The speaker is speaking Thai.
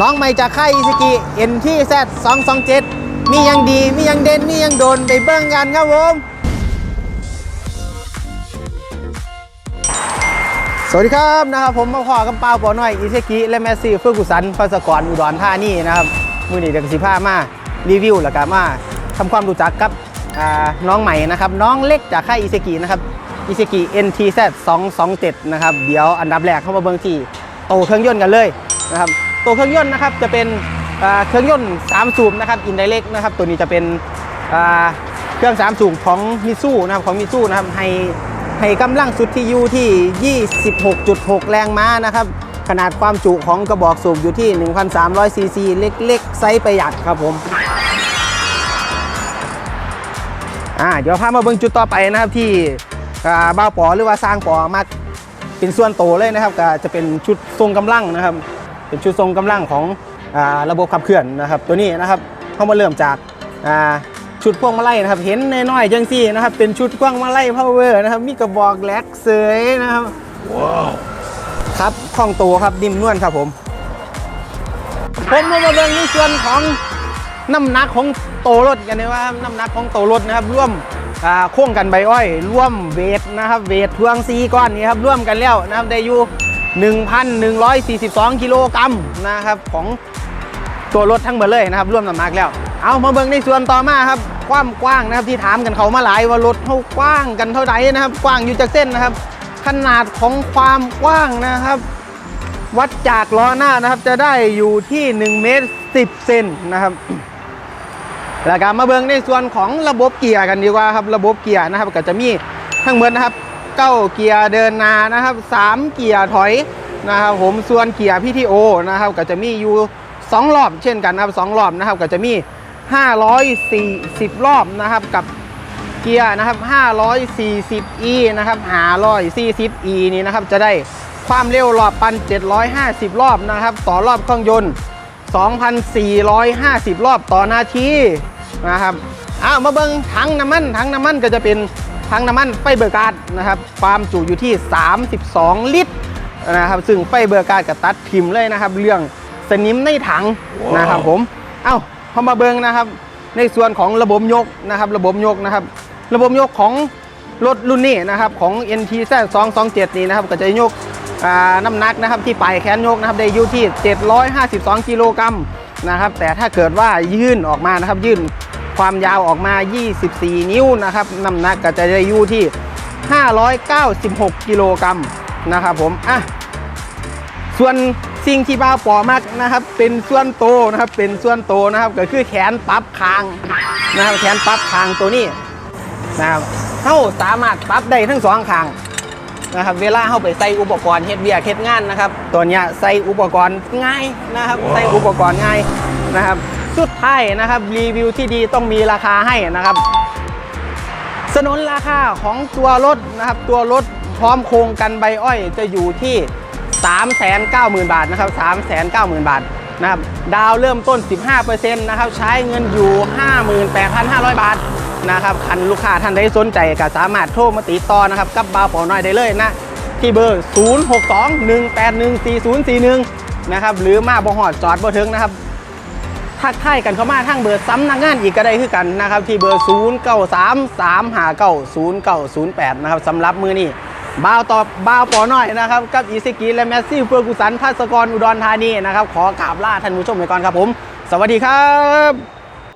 น้องใหม่จากค่ายอิสกิ NTZ 227มียังดี มียังเด่น มียังโดนไปเบิ่งกันครับผมสวัสดีครับนะครับผมมาขอกับเป้าปอน้อยอิเซกิและแมสซี่เฟื่องกุสันพัสกรอุดรธานีนะครับมือหนีเด็กสิผ้ามารีวิวแล้วก็มาทำความรู้จักกับน้องใหม่นะครับน้องเล็กจากค่ายอิเซกินะครับอิเซกิ NTZ 227 นะครับ เดี๋ยวอันดับแรกเข้ามาเบิ่งที่โตเครื่องยนต์กันเลยนะครับ โตเครื่องยนต์นะครับจะเป็นเครื่องยนต์3สูบนะครับอินไดเ c กนะครับตัวนี้จะเป็นเครื่อง3สูบของมิซูนะครับของมิซูนะครับให้ให้กำลังสุดที่อยู่ที่ 26.6 แรงม้านะครับขนาดความจุของกระบอกสูบอยู่ที่ 1,300 ซีซี เล็ก ๆ ไซส์ประหยัดครับผมอ่าเดี๋ยวพามาเบิ่งจุดต่อไปนะครับที่บ้าปอหรือว่าสร้างปอมักเป็นส่วนโตเลยนะครับก็จะเป็นชุดทรงกำลังนะครับ เป็นชุดทรงกำลังของอ่าระบบขับเคลื่อนนะครับ ตัวนี้นะครับเข้ามาเริ่มจากอ่าชุดพวงมาลัยนะครับ เห็นน้อยๆจังซี่นะครับ เป็นชุดพวงมาลัยพาวเวอร์นะครับ มีกระบอกแหลกเสยนะครับครับคล่องตัวครับนิ่มนวลครับผมผมมาเบิ่งในส่วนของน้ำหนักของโตรถกันเลยว่าน้ำหนักของโตรถนะครับร่วมอ่าโค้งกันใบอ้อย ร่วมเวทนะครับเวททวงซีก้อนนี้ครับร่วมกันแล้วนะครับได้อยู่ 1,142 กิโลกรัมนะครับของตัวรถทั้งหมดเลยนะครับร่วมน้ำหนักแล้ว เอามาเบิ่งในส่วนต่อมาครับความกว้างนะครับที่ถามกันเขามาหลายว่ารถเขากว้างกันเท่าไหร่นะครับ กว้างอยู่จากเส้นนะครับ ขนาดของความกว้างนะครับ วัดจากล้อหน้านะครับ จะได้อยู่ที่1เมตร10เซนนะครับแล้วก็มาเบิ่งในส่วนของระบบเกียร์กันดีกว่าครับ ระบบเกียร์นะครับ ก็จะมีทั้งหมดนะครับ เก้าเกียร์เดินนานะครับสามเกียร์ถอยนะครับผมส่วนเกียร์พีทีโอนะครับก็จะมีอยู่สองรอบเช่นกันนะครับสองรอบนะครับก็จะมี 540 รอบนะครับกับเกียร์นะครับ 540e นะครับ 540e นี้นะครับจะได้ความเร็วรอบปัน 750 รอบนะครับต่อรอบเครื่องยนต์ 2,450 รอบต่อนาทีนะครับเอามาเบิ่งถังน้ำมันถังน้ำมันก็จะเป็น ถังน้ำมันไฟเบอร์การ์ดนะครับความจุอยู่ที่ 32 ลิตรนะครับซึ่งไฟเบอร์การ์ดก็ตัดพิมพ์เลยนะครับเรื่องสนิมในถังนะครับผมเอ้าพอมาเบิ่งนะครับ ในส่วนของระบบยกนะครับ ระบบยกนะครับ ระบบยกของรถรุ่นนี้นะครับของ NTZ 227นี้นะครับก็จะยกอ่าน้ำหนักนะครับที่ปลายแขนยกนะครับได้อยู่ที่ 752 กิโลกรัมนะครับแต่ถ้าเกิดว่ายื่นออกมานะครับยื่น ความยาวออกมา 24 นิ้วนะครับน้ำหนักก็จะได้อยู่ที่ 596 กิโลกรัมนะครับผมอะส่วนสิ่งที่บ้าปอมากนะครับ เป็นส่วนโตนะครับ เป็นส่วนโตนะครับ ก็คือแขนปรับคางนะครับ แขนปรับคางตัวนี้นะครับเขาสามารถปรับได้ทั้งสองคางนะครับ เวลาเข้าไปใส่อุปกรณ์เฮ็ดเวียกเฮ็ดงานนะครับ ตัวเนี้ยใส่อุปกรณ์ง่ายนะครับ ใส่อุปกรณ์ง่ายนะครับ สุดท้ายนะครับ รีวิวที่ดีต้องมีราคาให้นะครับ สนนราคาของตัวรถนะครับ ตัวรถพร้อมโครงกันใบอ้อยจะอยู่ที่ 390,000 บาทนะครับ 390,000 บาทนะครับดาวเริ่มต้น 15%นะครับ ใช้เงินอยู่ 58,500 บาทนะครับคันลูกค้าท่านใดสนใจก็สามารถโทรมาติดต่อนะครับ กับบาวปอน้อยได้เลยนะ ที่เบอร์ 0621814041 นะครับ หรือมาบ่หอดจอดบ่ถึงนะครับ ทักทายกันเข้ามาทางเบอร์ซ้ำนักงานอีกก็ได้คือกันนะครับที่เบอร์ 0 9 3 3 5 9 0 9 0 8 นะครับสำหรับมือนี้บ่าวตอบบ่าวปอน้อยนะครับกับอีซิกิและแมสซี่เฟื่อกุสันพัสกรอุดรธานีนะครับขอกราบลาท่านผู้ชมไปก่อนครับผม สวัสดีครับ